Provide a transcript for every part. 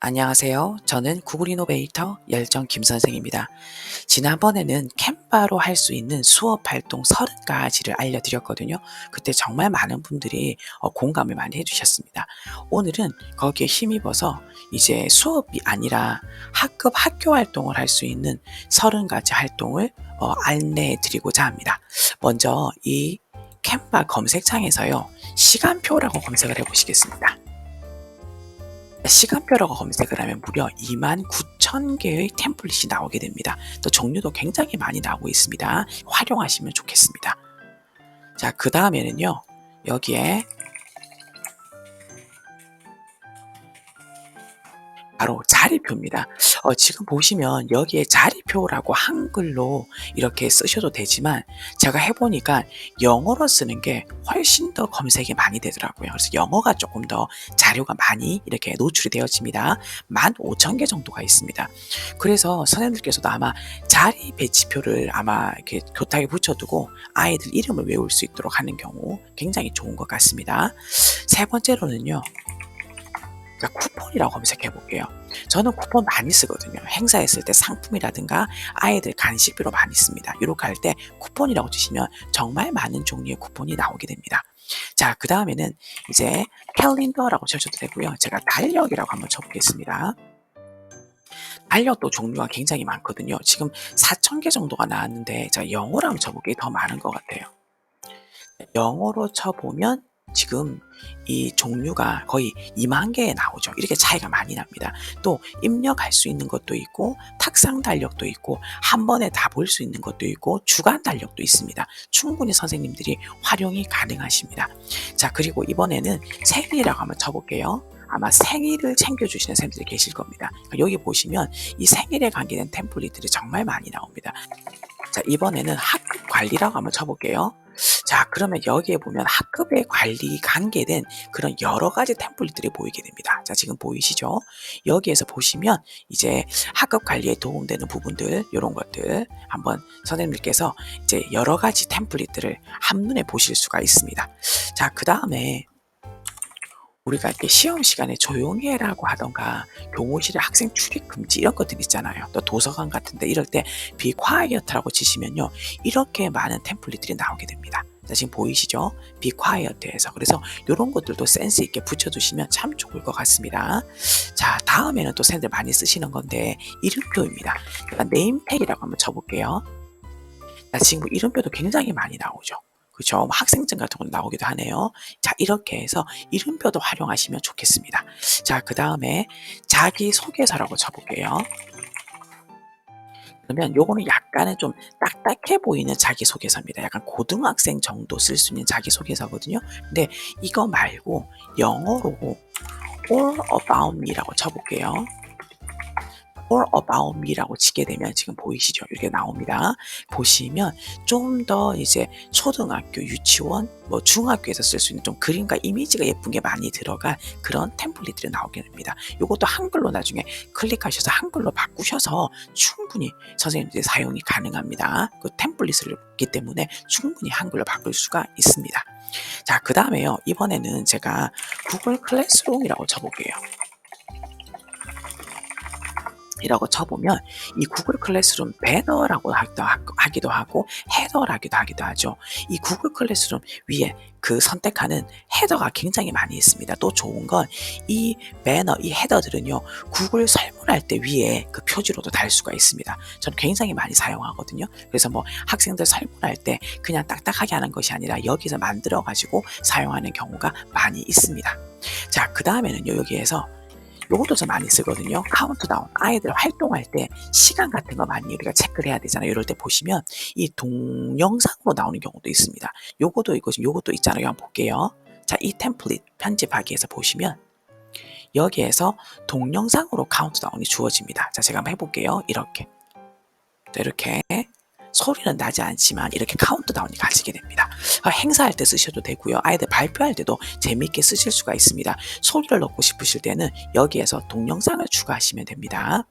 안녕하세요. 저는 구글 이노베이터 열정 김선생입니다. 지난번에는 캔바로 할 수 있는 수업 활동 30가지를 알려드렸거든요. 그때 정말 많은 분들이 어, 공감을 많이 해주셨습니다. 오늘은 거기에 힘입어서 이제 수업이 아니라 학급 학교 활동을 할 수 있는 30가지 활동을 어, 안내해 드리고자 합니다. 먼저 이 캔바 검색창에서요. 시간표라고 검색을 해 보시겠습니다. 시간표라고 검색을 하면 무려 2만 9천 개의 템플릿이 나오게 됩니다. 또 종류도 굉장히 많이 나오고 있습니다. 활용하시면 좋겠습니다. 자, 그 다음에는요, 여기에 바로 자리표입니다. 어, 지금 보시면 여기에 자리표라고 한글로 이렇게 쓰셔도 되지만 제가 해보니까 영어로 쓰는 게 훨씬 더 검색이 많이 되더라고요. 그래서 영어가 조금 더 자료가 많이 이렇게 노출이 되어집니다. 15,000개 정도가 있습니다. 그래서 선생님들께서도 아마 자리 배치표를 아마 이렇게 교탁에 붙여두고 아이들 이름을 외울 수 있도록 하는 경우 굉장히 좋은 것 같습니다. 세 번째로는요. 자, 쿠폰이라고 검색해 볼게요. 저는 쿠폰 많이 쓰거든요. 행사 했을 때 상품이라든가 아이들 간식비로 많이 씁니다. 이렇게 할 때 쿠폰이라고 주시면 정말 많은 종류의 쿠폰이 나오게 됩니다. 자, 그 다음에는 이제 캘린더라고 쳐줘도 되고요. 제가 달력이라고 한번 쳐보겠습니다. 달력도 종류가 굉장히 많거든요. 지금 4,000개 정도가 나왔는데, 자, 영어로 한번 쳐보기에 더 많은 것 같아요. 영어로 쳐보면 지금 이 종류가 거의 2만 개에 나오죠. 이렇게 차이가 많이 납니다. 또 입력할 수 있는 것도 있고 탁상 달력도 있고 한 번에 다 볼 수 있는 것도 있고 주간 달력도 있습니다. 충분히 선생님들이 활용이 가능하십니다. 자 그리고 이번에는 생일이라고 한번 쳐볼게요. 아마 생일을 챙겨주시는 선생님들이 계실 겁니다. 그러니까 여기 보시면 이 생일에 관계된 템플릿들이 정말 많이 나옵니다. 자 이번에는 학급 관리라고 한번 쳐볼게요. 자, 그러면 여기에 보면 학급의 관리 관계된 그런 여러 가지 템플릿들이 보이게 됩니다. 자, 지금 보이시죠? 여기에서 보시면 이제 학급 관리에 도움되는 부분들, 이런 것들 한번 선생님들께서 이제 여러 가지 템플릿들을 한눈에 보실 수가 있습니다. 자, 그 다음에 우리가 이렇게 시험 시간에 조용히 해라고 하던가 교무실에 학생 출입 금지 이런 것들 있잖아요. 또 도서관 같은데 이럴 때 비콰이어트라고 치시면요. 이렇게 많은 템플릿들이 나오게 됩니다. 자, 지금 보이시죠? 비콰이어트에서. 그래서 이런 것들도 센스 있게 붙여두시면 참 좋을 것 같습니다. 자, 다음에는 또 샌들 많이 쓰시는 건데 이름표입니다. 네임택이라고 한번 쳐볼게요. 자, 지금 이름표도 굉장히 많이 나오죠. 그죠? 뭐 학생증 같은 거 나오기도 하네요. 자, 이렇게 해서 이름표도 활용하시면 좋겠습니다. 자, 그 다음에 자기소개서라고 쳐볼게요. 그러면 요거는 약간은 좀 딱딱해 보이는 자기소개서입니다. 약간 고등학생 정도 쓸 수 있는 자기소개서거든요. 근데 이거 말고 영어로 all about me라고 쳐볼게요. All about me라고 치게 되면 지금 보이시죠? 이렇게 나옵니다. 보시면 좀 더 이제 초등학교, 유치원, 뭐 중학교에서 쓸 수 있는 좀 그림과 이미지가 예쁜 게 많이 들어간 그런 템플릿들이 나오게 됩니다. 이것도 한글로 나중에 클릭하셔서 한글로 바꾸셔서 충분히 선생님들이 사용이 가능합니다. 그 템플릿을 있기 때문에 충분히 한글로 바꿀 수가 있습니다. 자, 그 다음에요. 이번에는 제가 구글 클래스룸이라고 쳐볼게요. 이라고 쳐보면 이 구글 클래스룸 배너라고 하기도 하고 헤더라기도 하기도 하죠. 이 구글 클래스룸 위에 그 선택하는 헤더가 굉장히 많이 있습니다. 또 좋은 건 이 배너, 이 헤더들은요, 구글 설문할 때 위에 그 표지로도 달 수가 있습니다. 저는 굉장히 많이 사용하거든요. 그래서 뭐 학생들 설문할 때 그냥 딱딱하게 하는 것이 아니라 여기서 만들어가지고 사용하는 경우가 많이 있습니다. 자, 그 다음에는요, 여기에서 요것도 좀 많이 쓰거든요. 카운트다운. 아이들 활동할 때 시간 같은 거 많이 우리가 체크를 해야 되잖아요. 이럴 때 보시면 이 동영상으로 나오는 경우도 있습니다. 요것도 있고 요것도 있잖아요. 한번 볼게요. 자, 이 템플릿 편집하기에서 보시면 여기에서 동영상으로 카운트다운이 주어집니다. 자, 제가 한번 해볼게요. 이렇게. 이렇게 소리는 나지 않지만 이렇게 카운트다운이 가지게 됩니다. 어, 행사할 때 쓰셔도 되고요. 아이들 발표할 때도 재미있게 쓰실 수가 있습니다. 소리를 넣고 싶으실 때는 여기에서 동영상을 추가하시면 됩니다.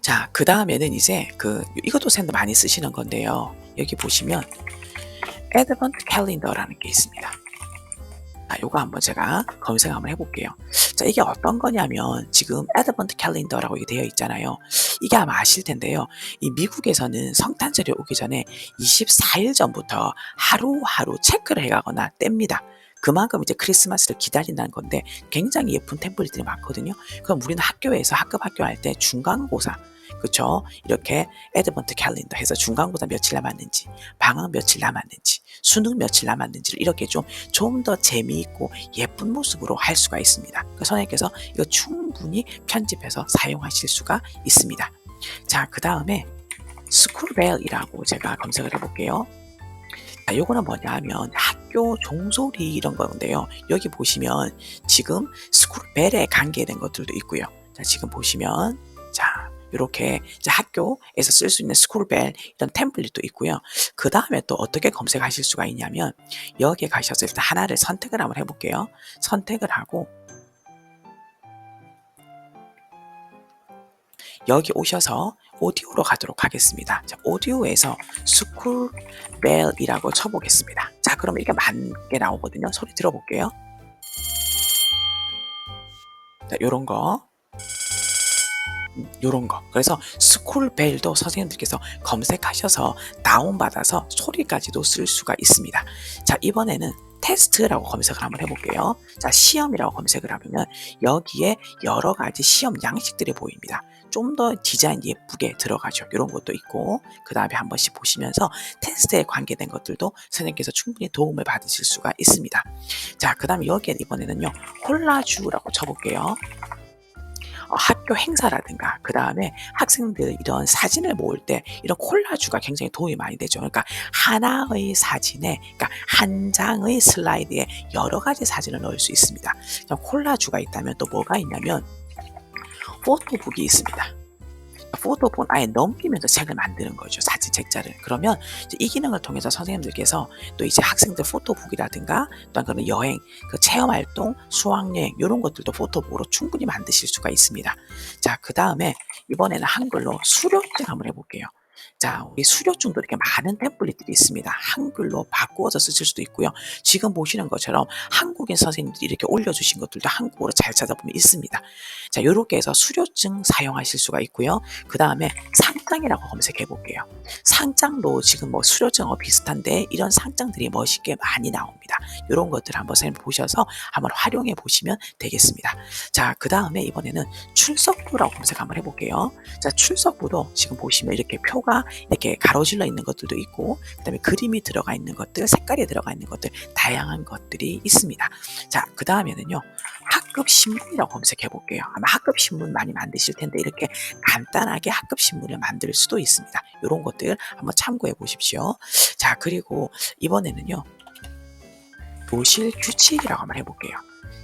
자, 그 다음에는 이제 그 이것도 샌드 많이 쓰시는 건데요. 여기 보시면 Advent Calendar라는 게 있습니다. 자, 요거 한번 제가 검색 한번 해볼게요. 자, 이게 어떤 거냐면 지금 애드번트 캘린더라고 되어 있잖아요. 이게 아마 아실 텐데요. 이 미국에서는 성탄절이 오기 전에 24일 전부터 하루하루 체크를 해가거나 뗍니다. 그만큼 이제 크리스마스를 기다린다는 건데 굉장히 예쁜 템플들이 많거든요. 그럼 우리는 학교에서 학급 학교 할 때 중간고사 그쵸? 이렇게 애드번트 캘린더 해서 중간고사 며칠 남았는지, 방학 며칠 남았는지, 수능 며칠 남았는지를 이렇게 좀 좀 더 재미있고 예쁜 모습으로 할 수가 있습니다. 그 선생님께서 이거 충분히 편집해서 사용하실 수가 있습니다. 자, 그 다음에 스쿨벨이라고 제가 검색을 해볼게요. 자, 요거는 뭐냐 하면 학교 종소리 이런 건데요. 여기 보시면 지금 스쿨벨에 관계된 것들도 있고요. 자, 지금 보시면 자, 이렇게 학교에서 쓸 수 있는 스쿨벨 이런 템플릿도 있고요. 그 다음에 또 어떻게 검색하실 수가 있냐면 여기에 가셔서 일단 하나를 선택을 한번 해볼게요. 선택을 하고 여기 오셔서 오디오로 가도록 하겠습니다. 자, 오디오에서 스쿨벨이라고 쳐보겠습니다. 자, 그러면 이게 맞게 나오거든요. 소리 들어볼게요. 자, 요런 거. 요런 거. 그래서 스쿨벨도 선생님들께서 검색하셔서 다운받아서 소리까지도 쓸 수가 있습니다. 자, 이번에는 테스트라고 검색을 한번 해볼게요. 자, 시험이라고 검색을 하면 여기에 여러 가지 시험 양식들이 보입니다. 좀 더 디자인 예쁘게 들어가죠. 이런 것도 있고 그 다음에 한 번씩 보시면서 테스트에 관계된 것들도 선생님께서 충분히 도움을 받으실 수가 있습니다. 자, 그 다음에 여기에 이번에는요 콜라주라고 쳐볼게요. 어, 학교 행사라든가 그 다음에 학생들 이런 사진을 모을 때 이런 콜라주가 굉장히 도움이 많이 되죠. 그러니까 하나의 사진에 그러니까 한 장의 슬라이드에 여러 가지 사진을 넣을 수 있습니다. 콜라주가 있다면 또 뭐가 있냐면 포토북이 있습니다. 포토폰 아예 넘기면서 책을 만드는 거죠. 사진 책자를. 그러면 이 기능을 통해서 선생님들께서 또 이제 학생들 포토북이라든가 또한 그런 여행, 그 체험 활동, 수학여행 이런 것들도 포토북으로 충분히 만드실 수가 있습니다. 자, 그 다음에 이번에는 한글로 수료증 한번 해볼게요. 자, 우리 수료증도 이렇게 많은 템플릿들이 있습니다. 한글로 바꾸어서 쓰실 수도 있고요. 지금 보시는 것처럼 한국인 선생님들이 이렇게 올려주신 것들도 한국어로 잘 찾아보면 있습니다. 자, 이렇게 해서 수료증 사용하실 수가 있고요. 그 다음에 상장이라고 검색해 볼게요. 상장도 지금 뭐 수료증하고 비슷한데 이런 상장들이 멋있게 많이 나옵니다. 이런 것들 한번 선생님 보셔서 한번 활용해 보시면 되겠습니다. 자, 그 다음에 이번에는 출석부라고 검색 한번 해볼게요. 자, 출석부도 지금 보시면 이렇게 표가 이렇게 가로질러 있는 것들도 있고 그다음에 그림이 들어가 있는 것들, 색깔이 들어가 있는 것들 다양한 것들이 있습니다. 자, 그 다음에는요. 학급 신문이라고 검색해 볼게요. 아마 학급 신문 많이 만드실 텐데 이렇게 간단하게 학급 신문을 만들 수도 있습니다. 이런 것들 한번 참고해 보십시오. 자, 그리고 이번에는요. 교실 규칙이라고 한번 해볼게요.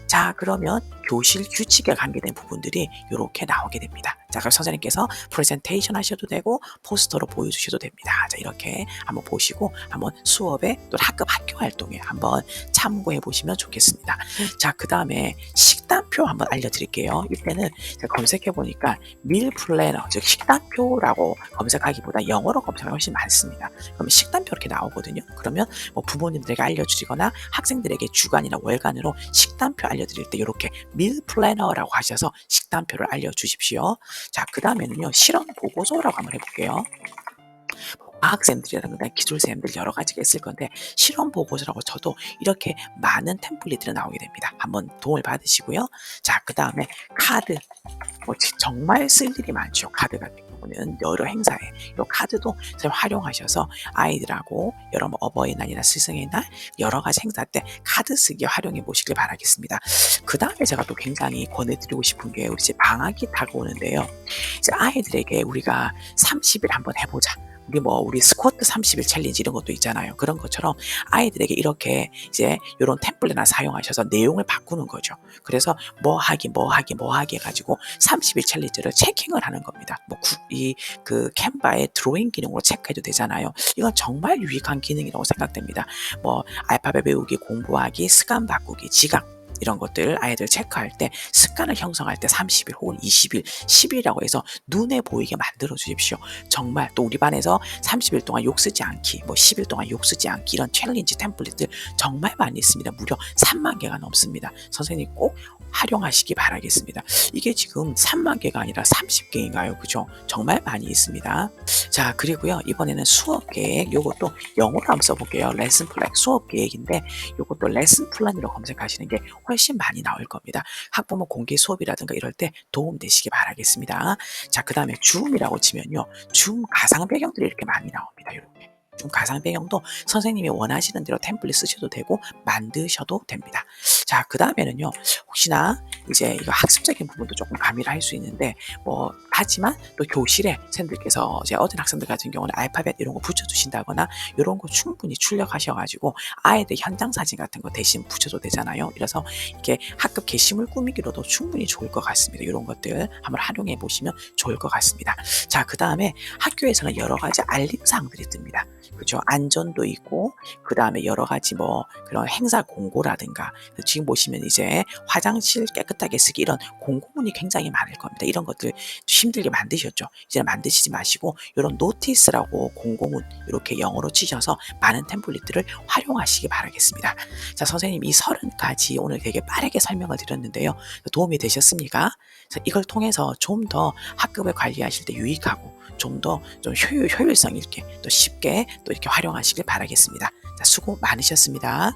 자, 그러면 교실 규칙에 관계된 부분들이 이렇게 나오게 됩니다. 자, 그럼 선생님께서 프레젠테이션 하셔도 되고 포스터로 보여주셔도 됩니다. 자, 이렇게 한번 보시고 한번 수업에 또 학급 학교 활동에 한번 참고해 보시면 좋겠습니다. 자, 그 다음에 식단표 한번 알려드릴게요. 이때는 검색해 보니까 밀 플래너, 즉 식단표라고 검색하기보다 영어로 검색하기 훨씬 많습니다. 그러면 식단표 이렇게 나오거든요. 그러면 뭐 부모님들에게 알려주시거나 학생들에게 주간이나 월간으로 식단표 알려드릴 때 이렇게 밀 플래너라고 하셔서 식단표를 알려주십시오. 자, 그 다음에는요, 실험 보고서라고 한번 해볼게요. 과학쌤들이라든가 기술쌤들 여러 가지가 있을 건데 실험 보고서라고 쳐도 이렇게 많은 템플릿들이 나오게 됩니다. 한번 도움을 받으시고요. 자, 그 다음에 카드. 뭐 정말 쓸 일이 많죠. 카드 같은 경우는 여러 행사에 이 카드도 활용하셔서 아이들하고 여러 뭐 어버이날이나 스승의 날 여러 가지 행사 때 카드 쓰기 활용해 보시길 바라겠습니다. 그 다음에 제가 또 굉장히 권해드리고 싶은 게 우리 집 방학이 다가오는데요. 이제 아이들에게 우리가 30일 한번 해보자. 우리 뭐 우리 스쿼트 30일 챌린지 이런 것도 있잖아요. 그런 것처럼 아이들에게 이렇게 이제 이런 템플릿나 사용하셔서 내용을 바꾸는 거죠. 그래서 뭐 하기 뭐 하기 뭐 하기 해가지고 30일 챌린지를 체킹을 하는 겁니다. 뭐이 그 캔바의 드로잉 기능으로 체크해도 되잖아요. 이건 정말 유익한 기능이라고 생각됩니다. 뭐 알파벳 외우기 공부하기 습관 바꾸기 지각 이런 것들 아이들 체크할 때 습관을 형성할 때 30일 혹은 20일, 10일이라고 해서 눈에 보이게 만들어 주십시오. 정말 또 우리 반에서 30일 동안 욕 쓰지 않기, 뭐 10일 동안 욕 쓰지 않기 이런 챌린지 템플릿들 정말 많이 있습니다. 무려 3만 개가 넘습니다. 선생님 꼭 활용하시기 바라겠습니다. 이게 지금 3만 개가 아니라 30개인가요? 그죠? 정말 많이 있습니다. 자, 그리고요. 이번에는 수업 계획. 요것도 영어로 한번 써볼게요. 레슨 플랜 수업 계획인데 요것도 레슨 플랜으로 검색하시는 게 훨씬 많이 나올 겁니다. 학부모 공개 수업이라든가 이럴 때 도움 되시기 바라겠습니다. 자, 그 다음에 줌이라고 치면요. 줌 가상 배경들이 이렇게 많이 나옵니다. 이렇게. 좀 가상 배경도 선생님이 원하시는 대로 템플릿 쓰셔도 되고 만드셔도 됩니다. 자, 그 다음에는요. 혹시나 이제 이거 학습적인 부분도 조금 가미를 할 수 있는데 뭐 하지만 또 교실에 선생님들께서 이제 어떤 학생들 같은 경우는 알파벳 이런 거 붙여주신다거나 이런 거 충분히 출력하셔가지고 아이들 현장 사진 같은 거 대신 붙여도 되잖아요. 그래서 이렇게 학급 게시물 꾸미기로도 충분히 좋을 것 같습니다. 이런 것들 한번 활용해 보시면 좋을 것 같습니다. 자, 그 다음에 학교에서는 여러 가지 알림 사항들이 뜹니다. 그죠? 안전도 있고 그 다음에 여러 가지 뭐 그런 행사 공고라든가 지금 보시면 이제 화장실 깨끗하게 쓰기 이런 공고문이 굉장히 많을 겁니다. 이런 것들 힘들게 만드셨죠. 이제 만드시지 마시고 이런 노티스라고 공고문 이렇게 영어로 치셔서 많은 템플릿들을 활용하시기 바라겠습니다. 자, 선생님 이 30가지 오늘 되게 빠르게 설명을 드렸는데요. 도움이 되셨습니까? 이걸 통해서 좀 더 학급을 관리하실 때 유익하고 좀 더 좀 효율, 효율성 있게 또 쉽게 또 이렇게 활용하시길 바라겠습니다. 자, 수고 많으셨습니다.